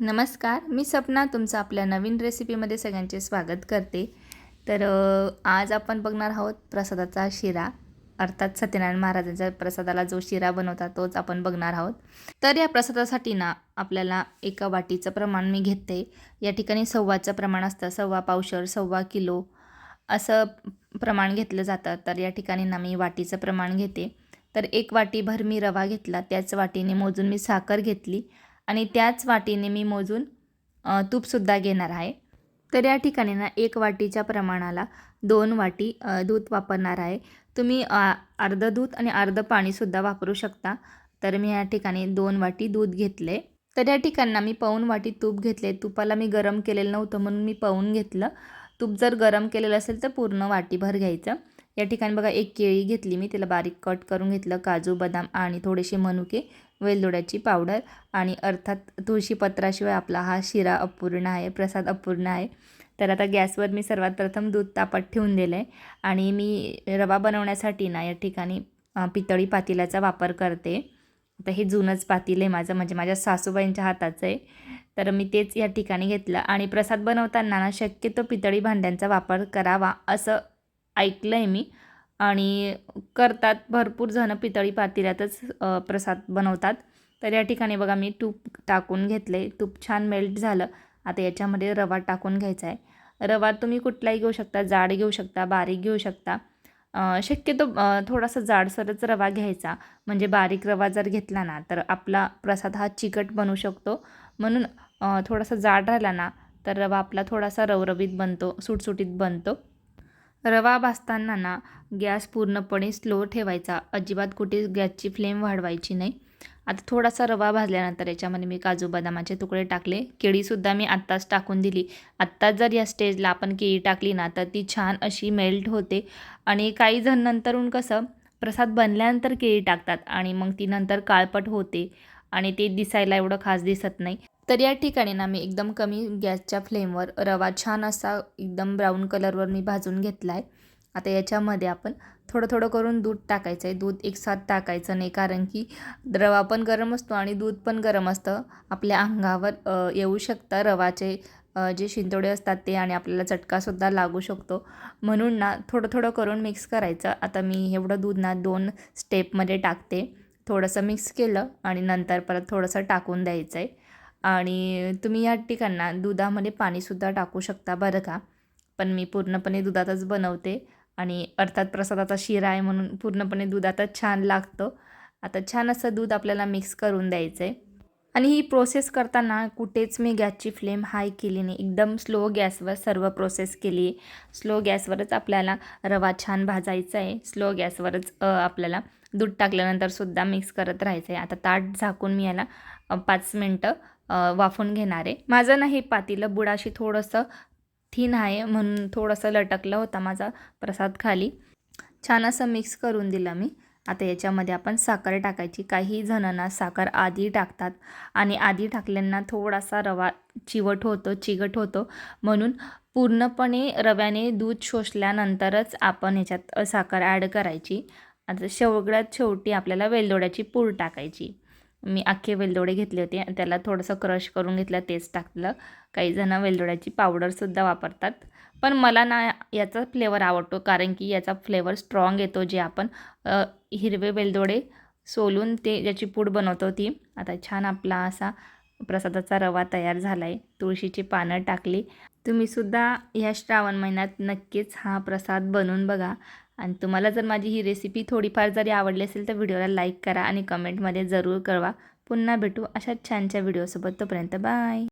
नमस्कार मी सपना तुमचं आपल्या नवीन रेसिपीमध्ये सगळ्यांचे स्वागत करते. तर आज आपण बघणार आहोत प्रसादाचा शिरा. अर्थात सत्यनारायण महाराजांच्या प्रसादाला जो शिरा बनवता तोच आपण बघणार आहोत. तर या प्रसादासाठी ना आपल्याला एका वाटीचं प्रमाण मी घेते. या ठिकाणी सव्वाचं प्रमाण असतं. सव्वा पावशर सव्वा किलो असं प्रमाण घेतलं जातं. तर या ठिकाणी ना मी वाटीचं प्रमाण घेते. तर एक वाटीभर मी रवा घेतला. त्याच वाटीने मोजून मी साखर घेतली. आणि त्याच वाटीने मी मोजून तूपसुद्धा घेणार आहे. तर या ठिकाणी ना एक वाटीच्या प्रमाणाला दोन वाटी दूध वापरणार आहे. तुम्ही अर्धं दूध आणि अर्धं पाणीसुद्धा वापरू शकता. तर मी या ठिकाणी दोन वाटी दूध घेतले. तर या ठिकाणी ना मी पाऊन वाटी तूप घेतले. तुपाला मी गरम केलेलं नव्हतं म्हणून मी पाऊन घेतलं. तूप जर गरम केलेलं असेल तर पूर्ण वाटीभर घ्यायचं. या ठिकाणी बघा एक केळी घेतली मी. तिला बारीक कट करून घेतलं. काजू बदाम आणि थोडेसे मनुके वेलदोड्याची पावडर आणि अर्थात तुळशीपत्राशिवाय आपला हा शिरा अपूर्ण आहे प्रसाद अपूर्ण आहे. तर आता गॅसवर मी सर्वात प्रथम दूध तापत ठेवून दिलं आहे आणि मी रवा बनवण्यासाठी ना या ठिकाणी पितळी पातेल्याचा वापर करते. आता हे जुनंच पातील आहे माझं म्हणजे माझ्या सासूबाईंच्या हाताचं आहे. तर मी तेच या ठिकाणी घेतलं आणि प्रसाद बनवताना ना शक्यतो पितळी भांड्यांचा वापर करावा असं ऐकलं आहे मी. आणि करतात भरपूर जणं पितळी पातेल्यातच प्रसाद बनवतात. तर या ठिकाणी बघा मी तूप टाकून घेतले. तूप छान मेल्ट झालं. आता याच्यामध्ये रवा टाकून घ्यायचा आहे. रवा तुम्ही कुठलाही घेऊ शकता जाड घेऊ शकता बारीक घेऊ शकता. शक्यतो थोडासा जाडसरच रवा घ्यायचा. म्हणजे बारीक रवा जर घेतला ना तर आपला प्रसाद हा चिकट बनू शकतो. म्हणून थोडासा जाड राहिला ना तर रवा आपला थोडासा रवरवीत बनतो सुटसुटीत बनतो. रवा भाजताना ना गॅस पूर्णपणे स्लो ठेवायचा. अजिबात कुठे गॅसची फ्लेम वाढवायची नाही. आता थोडासा रवा भाजल्यानंतर याच्यामध्ये मी काजू बदामाचे तुकडे टाकले. केळीसुद्धा मी आत्ताच टाकून दिली. आत्ताच जर या स्टेजला आपण केळी टाकली ना तर ती छान अशी मेल्ट होते. आणि काही जण नंतरून कसं प्रसाद बनल्यानंतर केळी टाकतात आणि मग ती नंतर काळपट होते आणि ते दिसायला एवढं खास दिसत नाही. तर या ठिकाणी ना मी एकदम कमी गॅसच्या फ्लेमवर रवा छान असा एकदम ब्राऊन कलरवर मी भाजून घेतला आहे आता याच्यामध्ये आपण थोडं थोडं करून दूध टाकायचं आहे दूध एकसाथ टाकायचं नाही कारण की रवा पण गरम असतो आणि दूध पण गरम असतं. आपल्या अंगावर येऊ शकतं. रवाचे जे शिंतोडे असतात ते आणि आपल्याला चटकासुद्धा लागू शकतो. म्हणून ना थोडं थोडं करून मिक्स करायचं. आता मी एवढं दूध ना दोन स्टेपमध्ये टाकते. थोडंसं मिक्स केलं आणि नंतर परत थोडंसं टाकून द्यायचं आहे आणि तुम्ही या ठिकाणा दुधामध्ये पाणीसुद्धा टाकू शकता बरं का. पण मी पूर्णपणे दुधातच बनवते आणि अर्थात प्रसादाचा शिरा आहे म्हणून पूर्णपणे दुधातच छान लागतं. आता छान असं दूध आपल्याला मिक्स करून द्यायचं आहे आणि ही प्रोसेस करताना कुठेच मी गॅसची फ्लेम हाय केली नाही. एकदम स्लो गॅसवर सर्व प्रोसेस केली आहे. स्लो गॅसवरच आपल्याला रवा छान भाजायचा आहे. स्लो गॅसवरच आपल्याला दूध टाकल्यानंतर सुद्धा मिक्स करत राहायचं आहे आता ताट झाकून मी याला पाच मिनटं वाफून घेणार. आहे माझं ना हे पातीलं बुडाशी थोडंसं थीन आहे म्हणून थोडंसं लटकलं होता माझा प्रसाद खाली. छान असं मिक्स करून दिलं मी. आता याच्यामध्ये आपण साखर टाकायची. काही जणांना साखर आधी टाकतात आणि आधी टाकल्यांना थोडासा रवा चिवट होतो चिगट होतो. म्हणून पूर्णपणे रव्याने दूध शोषल्यानंतरच आपण ह्याच्यात साखर ॲड करायची. आता शेवगळ्यात शेवटी आपल्याला वेलदोड्याची पूड टाकायची. मी अख्खे वेलदोडे घेतले होते त्याला थोडंसं क्रश करून घेतलं तेच टाकलं. काही जण वेलदोड्याची पावडरसुद्धा वापरतात. पण मला ना याचा फ्लेवर आवडतो कारण की याचा फ्लेवर स्ट्रॉंग येतो जे आपण हिरवे वेलदोडे सोलून ते ज्याची पूड बनवतो ती. आता छान आपला असा प्रसादाचा रवा तयार झाला आहे तुळशीची पानं टाकली. तुम्हीसुद्धा ह्या श्रावण महिन्यात नक्कीच हा प्रसाद बनवून बघा. आणि तुम्हाला जर माझी ही रेसिपी थोडीफार जरी आवडली असेल तर व्हिडिओला लाईक करा आणि कमेंटमध्ये जरूर कळवा. पुन्हा भेटू अशाच छानच्या व्हिडिओसोबत तोपर्यंत बाय